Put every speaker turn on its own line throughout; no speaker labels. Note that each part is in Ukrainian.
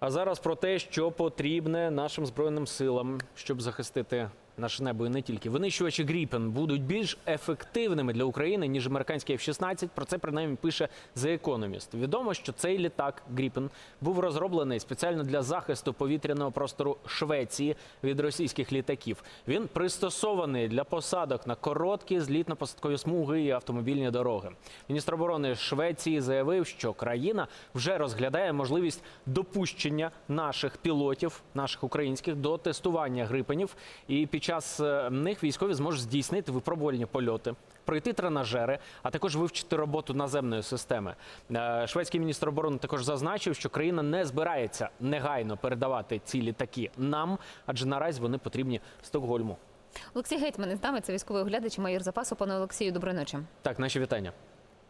А зараз про те, що потрібне нашим збройним силам, щоб захистити наше небо і не тільки. Винищувачі Гріпен будуть більш ефективними для України ніж американський F-16. Про це принаймні пише The Economist. Відомо, що цей літак Гріпен був розроблений спеціально для захисту повітряного простору Швеції від російських літаків. Він пристосований для посадок на короткі злітно-посадкові смуги і автомобільні дороги. Міністр оборони Швеції заявив, що країна вже розглядає можливість допущення наших пілотів, наших українських, до тестування грипенів. І під час е, них військові зможуть здійснити випробувальні польоти. Пройти тренажери, а також вивчити роботу наземної системи. Е, Шведський міністр оборони також зазначив, що країна не збирається негайно передавати ці літаки нам, адже наразі вони потрібні Стокгольму.
Олексій Гетьман із нами, це військовий оглядач майор запасу. Пане Олексію, доброї ночі.
Так, наші вітання.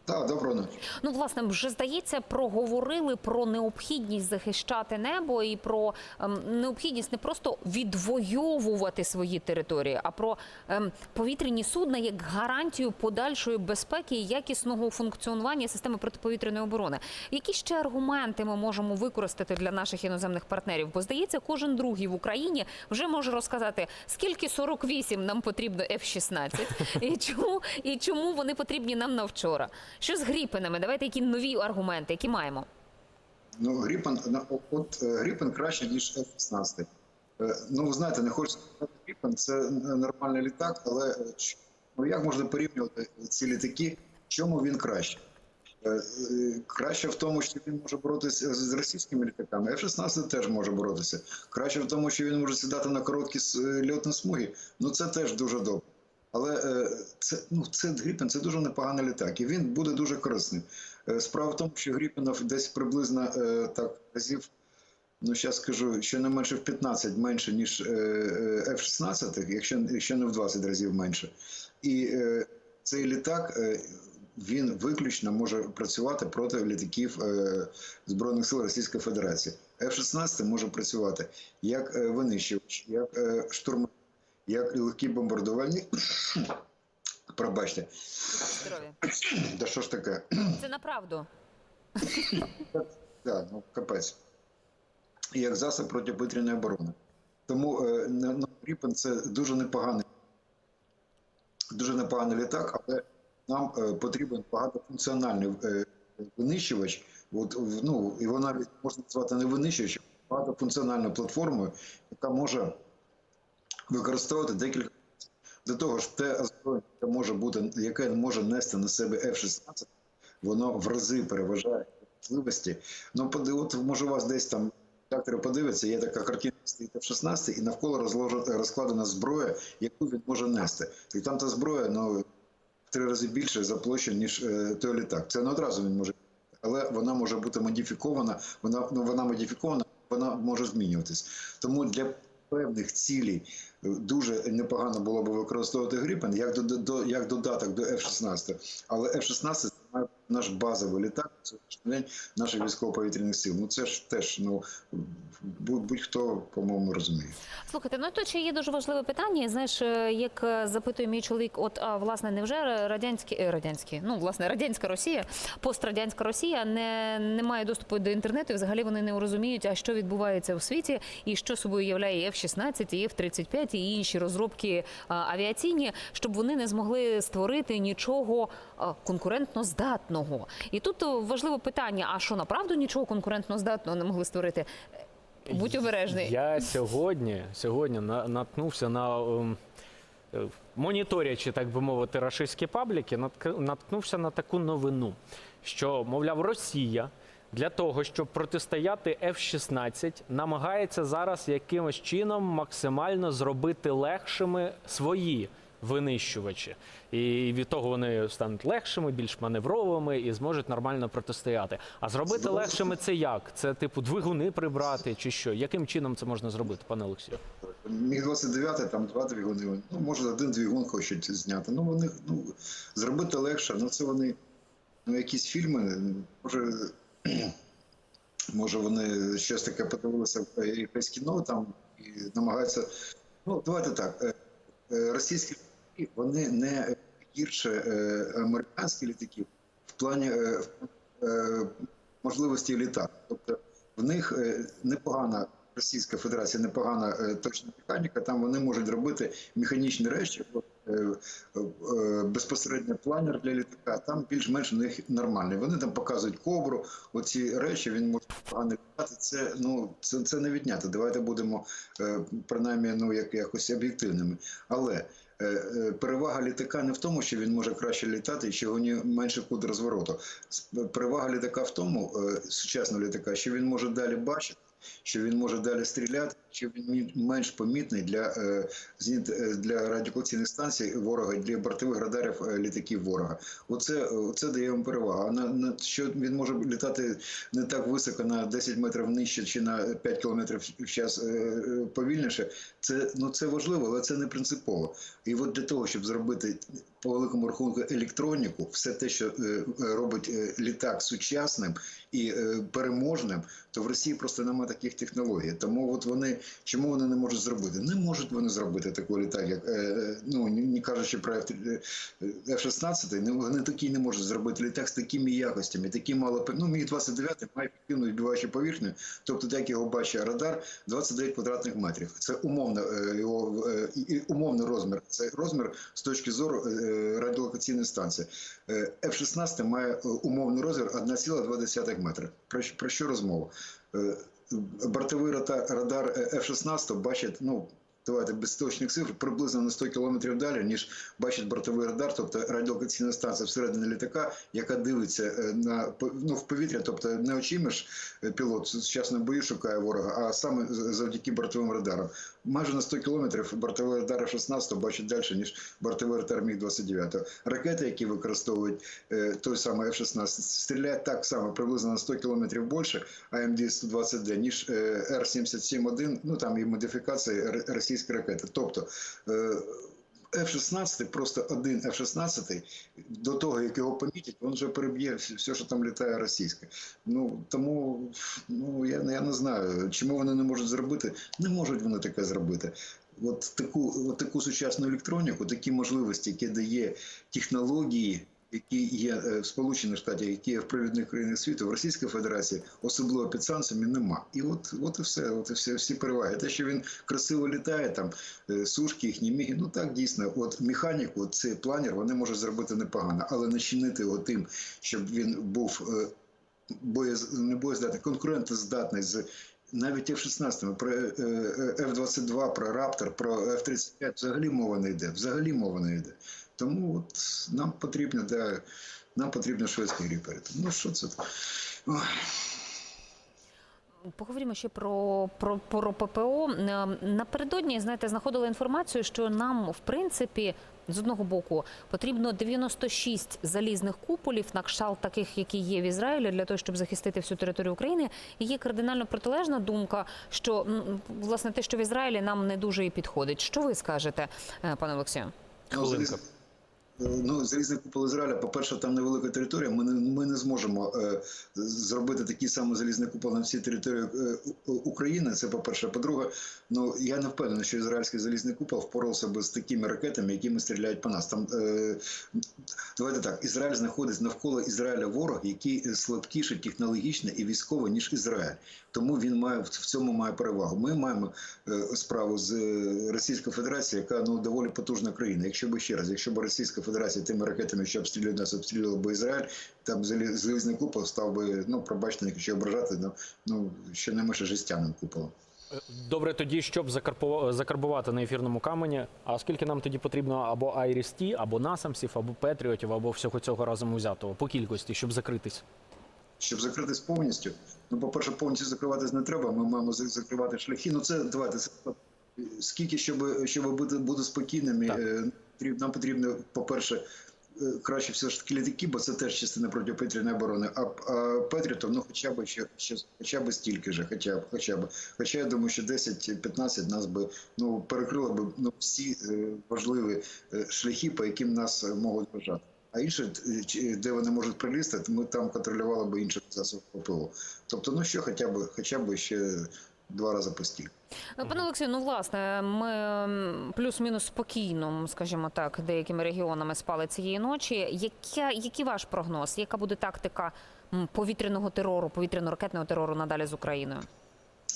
Так, доброго ночі.
Ну, власне, вже здається, проговорили про необхідність захищати небо і про ем, необхідність не просто відвоювати свої території, а про ем, повітряні судна як гарантію подальшої безпеки і якісного функціонування системи протиповітряної оборони. Які ще аргументи ми можемо використати для наших іноземних партнерів? Бо здається, кожен другий в Україні вже може розказати, скільки 48 нам потрібно F-16 і чому, і чому вони потрібні нам на вчора. Що з гріпенами? Давайте які нові аргументи, які маємо.
Ну, Гріпен, от е, Гріпен краще, ніж F-16. Е, Ну, ви знаєте, не хочу сказати, Гріпен це нормальний літак, але е, ну, як можна порівнювати ці літаки? В чому він краще? Краще в тому, що він може боротися з російськими літаками. F-16 теж може боротися. Краще в тому, що він може сідати на короткі льотні смуги. Ну це теж дуже добре. Але е, це ну це Гріпен, це дуже непоганий літак, і він буде дуже корисним. Е, Справа в тому, що Гріпенов десь приблизно е, так разів. Ну, зараз скажу, що не менше в 15 менше, ніж е, F-16, якщо, якщо не в 20 разів менше. І цей літак він виключно може працювати проти літаків Збройних сил Російської Федерації. F-16 може працювати як винищувач, як е, як легкі бомбардувальні. Пробачте, да що ж таке?
Це направду.
Да, ну капець. І як засіб протиповітряної оборони. Тому е, на- на це дуже непоганий, дуже непоганий літак, але нам е, потрібен багатофункціональний е, винищувач. От, ну, його навіть можна назвати не винищувач, а багатофункціональною платформою, яка може використовувати декілька. До того ж, те озброєння, яке може бути, яке може нести на себе F-16, воно в рази переважає можливості. Ну, от може у вас десь там редактори подивиться, є така картина стоїть F-16, і навколо розкладена зброя, яку він може нести. І там та зброя ну, в три рази більше за площу, ніж е, той літак. Це не одразу він може, але вона може бути модифікована. Вона ну вона модифікована, вона може змінюватись. Тому для певних цілей е, дуже непогано було б використовувати Гріпен як до, до як додаток до F-16. Але F-16 це має бути наш базовий літак сьогоднішній день наших військово-повітряних сил. Ну це ж теж ну будь- будь-хто, по-моєму, розуміє.
Слухайте, ну тут ще є дуже важливе питання. Знаєш, е, як е, запитує мій чоловік, от а власне, невже радянські е, радянські, ну власне радянська Росія, пострадянська Росія не, не має доступу до інтернету, і взагалі вони не розуміють, а що відбувається у світі, і що собою являє F-16, і F-35, і інші розробки авіаційні, щоб вони не змогли створити нічого конкурентно здатного. І тут о, важливе питання: а що направду нічого конкурентно здатного не могли створити? Будь обережний.
Я сьогодні, сьогодні на- наткнувся на ем, е, моніторячи, так би мовити, рашистські пабліки, натк- наткнувся на таку новину, що, мовляв, Росія для того, щоб протистояти F-16, намагається зараз якимось чином максимально зробити легшими свої винищувачі. І від того вони стануть легшими, більш маневровими і зможуть нормально протистояти. А зробити легшими це як? Це типу двигуни прибрати чи що? Яким чином це можна зробити, пане Олексію?
Міг 29 там два двигуни. Ну, може, один двигун хочуть зняти. Ну, вони ну, зробити легше. Ну, це вони ну, якісь фільми. Може, може вони щось таке подивилися в якесь кіно там і намагаються. Ну, давайте так. е, е, Російські вони не гірше е, американських літаків в плані е, е, можливості літати. Тобто в них непогана Російська Федерація, непогана точна механіка. Там вони можуть робити механічні речі. Безпосередньо планер для літака, там більш-менш у них нормальний. Вони там показують кобру, оці речі він може погано літати. Це ну це, це не відняти. Давайте будемо принаймні ну як якось об'єктивними. Але перевага літака не в тому, що він може краще літати, і що ні- менше кут розвороту. С- Перевага літака в тому, е, сучасного літака, що він може далі бачити, що він може далі стріляти, що він менш помітний для, е, е, для радіолокаційних станцій ворога, для бортових радарів е, літаків ворога. Оце, оце дає йому перевагу. А на, на що він може літати не так високо на 10 метрів нижче чи на 5 кілометрів в час повільніше, це, ну, це важливо, але це не принципово. І от для того, щоб зробити по великому рахунку електроніку, все те, що робить літак сучасним і переможним, то в Росії просто немає таких технологій. Тому от вони чому вони не можуть зробити? Не можуть вони зробити такий літак, як е, е, ну не кажучи про е, F-16, не- вони такі не можуть зробити літак з такими якостями, такі мало ну міг 29 має ефективну відбиваючу поверхню, тобто так його бачить радар 29 квадратних метрів. Це умовно його умовний розмір. Це розмір з точки зору радіолокаційної станції. Е, F-16 має умовний розмір 1,2 метра. Про що розмова? Бортовий радар, е, F-16 бачить, ну, давайте без точних цифр, приблизно на 100 кілометрів далі, ніж бачить бортовий радар, тобто радіолокаційна станція всередині літака, яка дивиться е, на ну, в повітря, тобто не очима е, пілот сучасно в бою шукає ворога, а саме завдяки бортовим радарам. Майже на 100 кілометрів бортовий радар F-16 бачить далі, ніж бортовий радар Міг-29. Ракети, які використовують е, той самий F-16, стріляють так само, приблизно на 100 кілометрів більше АМД-120Д, ніж е, Р-77-1, ну там і модифікації р- російської ракети. Тобто е, F-16, просто один F-16, до того, як його помітять, він вже переб'є все, що там літає російське. Ну, тому ну, я, я не знаю, чому вони не можуть зробити. Не можуть вони таке зробити. От таку, от таку сучасну електроніку, такі можливості, які дає технології, які є е, в Сполучених Штатах, які є в провідних країнах світу, в Російській Федерації, особливо під санкціями, нема. І от, от і все, от і все, всі переваги. Те, що він красиво літає, там е, сушки, їхні міги, ну так дійсно, от механіку, цей планер, вони можуть зробити непогано, але начинити його тим, щоб він був е, боєз... не боєздатний, конкурентоздатний з навіть F-16, про е, е, F-22, про Раптор, про F-35 взагалі мова не йде. Взагалі мова не йде. Тому от нам потрібно, да, нам потрібно шведський гріпер. Ну що це? Ой.
Поговоримо ще про, про, про ППО. Е, Напередодні, знаєте, знаходила інформацію, що нам, в принципі, з одного боку потрібно 96 залізних куполів на кшталт таких, які є в Ізраїлі, для того, щоб захистити всю територію України. І є кардинально протилежна думка, що власне те, що в Ізраїлі нам не дуже і підходить. Що ви скажете, е, пане Олексію?
Ну,
Хвилинка.
Ну, залізний купол Ізраїля, по-перше, там невелика територія. Ми не, ми не зможемо е, зробити такий самий залізний купол на всій території е, України. Це по-перше. По-друге, ну я не впевнений, що ізраїльський залізний купол впорався би з такими ракетами, якими стріляють по нас. Там е, давайте так: Ізраїль знаходиться навколо Ізраїля ворог, який слабкіший технологічно і військово, ніж Ізраїль. Тому він має в цьому має перевагу. Ми маємо е, справу з е, Російською Федерацією, яка ну доволі потужна країна. Якщо б ще раз, якщо б Російська Федерація тими ракетами, що обстрілюють нас, обстрілювала б Ізраїль, там заліз- залізний купол став би, ну пробачте, якщо ображати, ну, ну ще не менше жестяним куполом.
Добре, тоді щоб закарбувати на ефірному камені. А скільки нам тоді потрібно або Айріс-Ті, або насамсів, або Петріотів, або всього цього разом узятого по кількості, щоб закритись?
Щоб закритись повністю, ну, по-перше, повністю закриватись не треба. Ми маємо закривати шляхи. Ну це давайте скільки, щоб, щоб бути, бути спокійними,
Так.
Нам потрібно, по-перше, е, краще все ж таки літаки, бо це теж частина протиповітряної оборони. А, а Петрітов, ну хоча б ще, ще хоча б стільки ж, хоча б, хоча б. Хоча я думаю, що 10-15 нас би ну перекрило б ну, всі е, важливі е, шляхи, по яким нас можуть вважати. А інше, де вони можуть прилізти, ми там контролювали б інші засоби ППО. Тобто, ну що, хоча б, хоча б ще два рази постійно.
Е, Пане Олексію, ну власне, ми плюс-мінус спокійно, скажімо так, деякими регіонами спали цієї ночі. Яка, який ваш прогноз? Яка буде тактика повітряного терору, повітряно-ракетного терору надалі з Україною?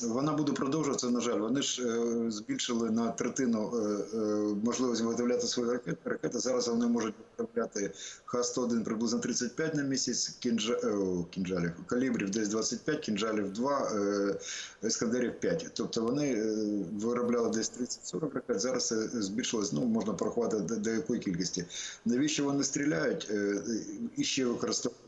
Вона буде продовжуватися. На жаль, вони ж е, збільшили на третину е, е, можливість виготовляти свої ракети. Ракети зараз вони можуть виготовляти Х-101 приблизно 35 на місяць, кінжа, е, кінжалів, калібрів десь 25, кінжалів 2, е, ескандерів 5. Тобто вони е, виробляли десь 30-40 ракет. Зараз це збільшилось. Ну можна порахувати до, до якої кількості. Навіщо вони стріляють е, і ще використовують?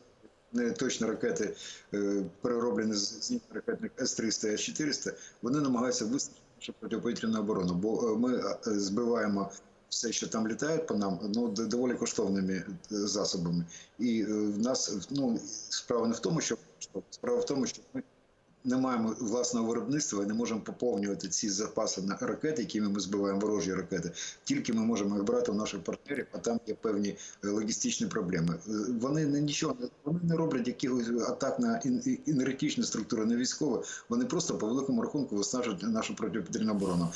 Не точні ракети, е, перероблені з ракетних С-300 і С-400, вони намагаються вистачити протиповітряну оборону, бо е, ми е, збиваємо все, що там літає по нам, ну доволі коштовними е, засобами. І е, в нас ну справа не в тому, що справа в тому, що ми не маємо власного виробництва і не можемо поповнювати ці запаси на ракети, якими ми збиваємо ворожі ракети. Тільки ми можемо їх брати у наших партнерів, а там є певні е, логістичні проблеми. Е, Вони не нічого вони не роблять якихось атак на ін- структуру, на військові. Вони просто по великому рахунку виснажують нашу протиповітряну оборону.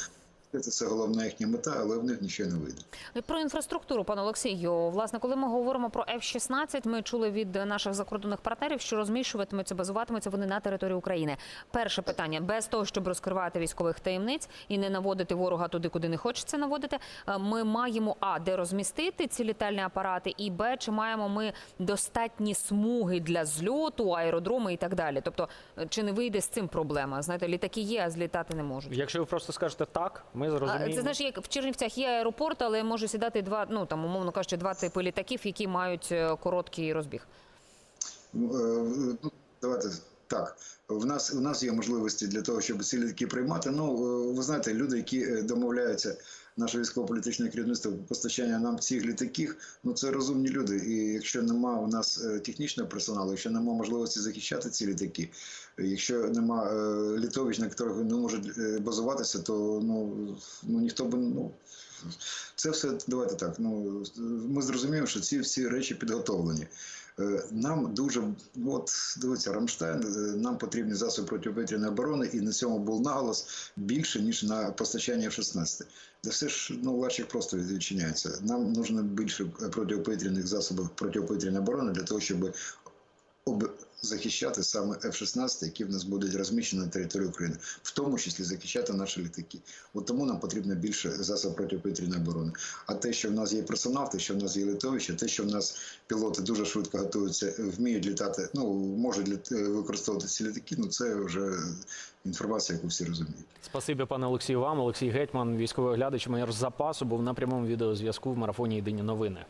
Це, це головна їхня мета, але в них нічого не вийде.
Про інфраструктуру, пане Олексію. Власне, коли ми говоримо про F-16, ми чули від наших закордонних партнерів, що розміщуватимуться, базуватимуться вони на території України. Перше питання без того, щоб розкривати військових таємниць і не наводити ворога туди, куди не хочеться наводити. е, Ми маємо а де розмістити ці літальні апарати, і б чи маємо ми достатні смуги для зльоту, аеродроми і так далі. Тобто, е, чи не вийде з цим проблема? Знаєте, літаки є, а злітати не можуть.
Якщо ви просто скажете так, ми зрозуміємо.
Це знаєш, як в Чернівцях є аеропорт, але може сідати два, ну там умовно кажучи, два типи літаків, які мають е, короткий розбіг.
Ну, е, ну, давайте так. В нас у нас є можливості для того, щоб ці літаки приймати. Ну е, ви знаєте, люди, які домовляються, наше військово-політичне керівництво постачання нам цих літаків, ну це розумні люди. І якщо нема у нас е, технічного персоналу, якщо нема можливості захищати ці літаки, якщо нема е, літовищ, на яких не можуть е, базуватися, то ну, ну ніхто би ну. Це все давайте так. Ну ми зрозуміємо, що ці всі речі підготовлені. Нам дуже от дивіться, Рамштайн. Нам потрібні засоби протиповітряної оборони, і на цьому був наголос більше ніж на постачання F-16. Де все ж ну лачик просто відчиняється. Нам потрібно більше протиповітряних засобів протиповітряної оборони для того, щоб об... захищати саме F-16, які в нас будуть розміщені на території України, в тому числі захищати наші літаки. От тому нам потрібно більше засобів протиповітряної оборони. А те, що в нас є персонал, те, що в нас є літовище, те, що в нас пілоти дуже швидко готуються, вміють літати, ну можуть літ... використовувати ці літаки. Ну це вже інформація, яку всі розуміють.
Спасибі, пане Олексію, вам. Олексій Гетьман, військовий оглядач, майор запасу, був на прямому відеозв'язку в марафоні Єдині новини.